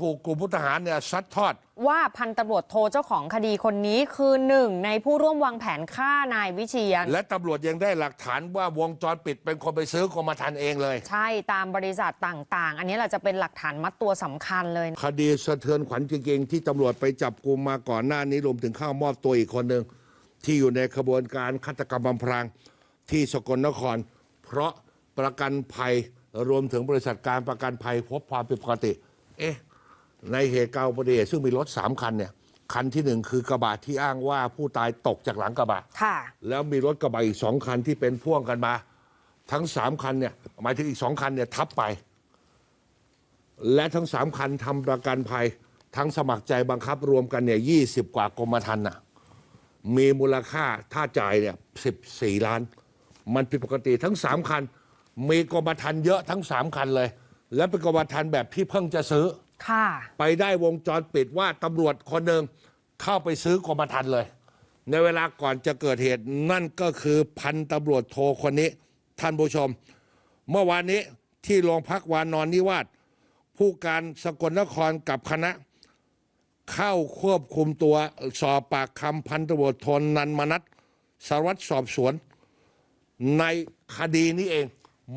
ถูกกลุ่มผู้ทหารเนี่ยซัดทอด ว่าพันตำรวจโทเจ้าของคดีคนนี้คือหนึ่งในผู้ร่วมวางแผนฆ่านายวิเชียน และตำรวจยังได้หลักฐานว่าวงจรปิดเป็นคนไปซื้อกรมธรรม์เองเลย ใช่ตามบริษัทต่างๆ อันนี้แหละจะเป็นหลักฐานมัดตัวสำคัญเลย คดีสะเทือนขวัญจริงๆที่ตำรวจไปจับกลุ่มมาก่อนหน้านี้รวมถึงเข้ามอบตัวอีกคนหนึ่งที่อยู่ในขบวนการฆาตกรรมบำพรางที่สกลนคร เพราะประกันภัยรวมถึงบริษัทการประกันภัยพบความผิดปกติ เอ๊ะ ในเหตุการณ์อุบัติเหตุซึ่งมีรถสามคันเนี่ยคันที่หนึ่งคือกระบะที่อ้างว่าผู้ตายตกจากหลังกระบะค่ะแล้วมีรถกระบะอีกสองคันที่เป็นพ่วงกันมา ทั้งสามคันเนี่ยหมายถึงอีกสองคันเนี่ยทับไป และทั้งสามคันทำประกันภัย ทั้งสมัครใจบังคับรวมกันเนี่ยยี่สิบกว่ากรมธรรม์น่ะมีมูลค่าถ้าจ่ายเนี่ยสิบสี่ล้าน มันผิดปกติทั้งสามคัน มีกรมธรรม์เยอะทั้งสามคันเลย และเป็นกรมธรรม์แบบที่เพิ่งจะซื้อ ค่ะ ไปได้วงจรปิดว่าตำรวจคนหนึ่งเข้าไปซื้อกรมธรรม์เลย ในเวลาก่อนจะเกิดเหตุนั่นก็คือพันตำรวจโทคนนี้ ท่านผู้ชม เมื่อวานนี้ที่โรงพักวานอนนิวาสผู้การสกลนครกับคณะ เข้าควบคุมตัวสอบปากคำพันตำรวจโทนันมนัทสารวัตรสอบสวน ในคดีนี้เอง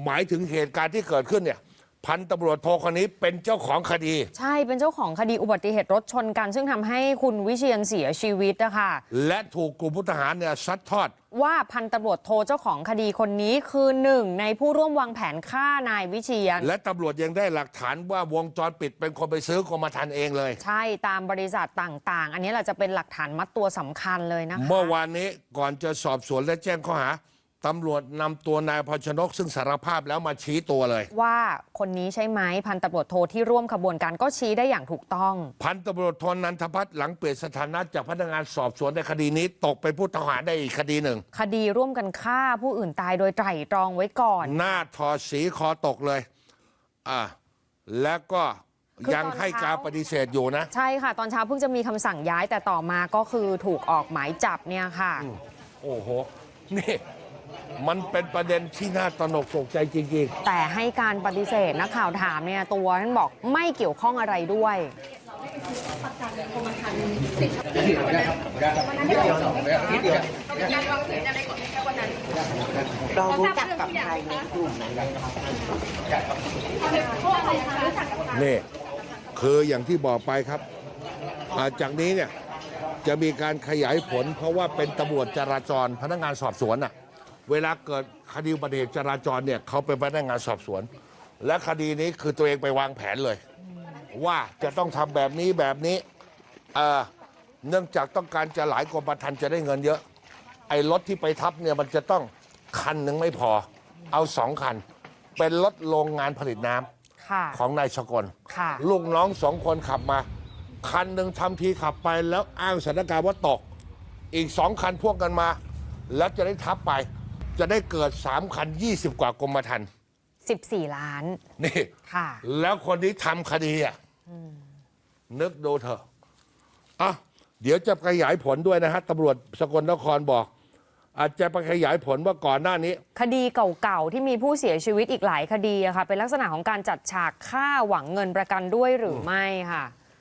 หมายถึงเหตุการณ์ที่เกิดขึ้นเนี่ย พันตำรวจโทคนนี้เป็นเจ้าของคดี ใช่เป็นเจ้าของคดีอุบัติเหตุรถชนกัน ซึ่งทำให้คุณวิเชียนเสียชีวิตนะคะและถูกกลุ่มผู้ทหารเนี่ยซัดทอด ว่าพันตำรวจโทเจ้าของคดีคนนี้คือหนึ่งในผู้ร่วมวางแผนฆ่านายวิเชียน และตำรวจยังได้หลักฐานว่าวงจรปิดเป็นคนไปซื้อกรมธรรม์เองเลย ใช่ตามบริษัทต่างๆ อันนี้แหละจะเป็นหลักฐานมัดตัวสำคัญเลยนะคะเมื่อวานนี้ก่อนจะสอบสวนและแจ้งข้อหา ตำรวจนำตัวนายพรชนกซึ่งสารภาพแล้วมาชี้ตัวเลย ว่าคนนี้ใช่ไหมพันตำรวจโทที่ร่วมขบวนการก็ชี้ได้อย่างถูกต้อง พันตำรวจโทนันทพัฒน์หลังเปลี่ยนสถานะจากพนักงานสอบสวนในคดีนี้ ตกเป็นผู้ต้องหาได้อีกคดีหนึ่ง คดีร่วมกันฆ่าผู้อื่นตายโดยไตร่ตรองไว้ก่อน หน้าทอดสีคอตกเลยอ่าแล้วก็คือยังตอนให้เช้า การปฏิเสธอยู่นะ ใช่ค่ะ ตอนเช้าเพิ่งจะมีคำสั่งย้ายแต่ต่อมาก็คือถูกออกหมายจับเนี่ยค่ะ โอ้โห นี่ มันเป็นประเด็นที่น่าตระหนกตกใจจริงๆ แต่ให้การปฏิเสธนักข่าวถามเนี่ยตัวท่านบอกไม่เกี่ยวข้องอะไรด้วย เรารู้จักกับใครในกลุ่มนั้นไหมครับนี่ คืออย่างที่บอกไปครับอ่าจากนี้เนี่ยจะมีการขยายผลเพราะว่าเป็นตำรวจจราจรพนักงานสอบสวนอะ เวลาเกิดคดีอุบัติเหตุจราจรเนี่ยเขาเป็นพนักงานสอบสวน และคดีนี้คือตัวเองไปวางแผนเลย ว่าจะต้องทำแบบนี้แบบนี้เอ่อเนื่องจากต้องการจะหลายกรมธรรม์จะได้เงินเยอะ ไอ้รถที่ไปทับเนี่ยมันจะต้องคันหนึ่งไม่พอ เอาสองคัน เป็นรถโรงงานผลิตน้ำ ค่ะ ของนายสกลค่ะ ลูกน้องสองคนขับมา คันหนึ่งทำทีขับไปแล้วอ้างสถานการณ์ว่าตก อีกสองคันพ่วงกันมา แล้วจะได้ทับไป จะได้เกิดสามคัน 20 กว่ากรมธรรม์14 ล้าน นี่ ค่ะ แล้วคนที่ทำคดีอะนึกดูเถอะอะเดี๋ยวจะขยายผลด้วยนะฮะตำรวจสกลนครบอก อาจจะไปขยายผลว่าก่อนหน้านี้ คดีเก่าๆ ที่มีผู้เสียชีวิตอีกหลายคดีอะค่ะ เป็นลักษณะของการจัดฉากฆ่าหวังเงินประกันด้วยหรือไม่ค่ะ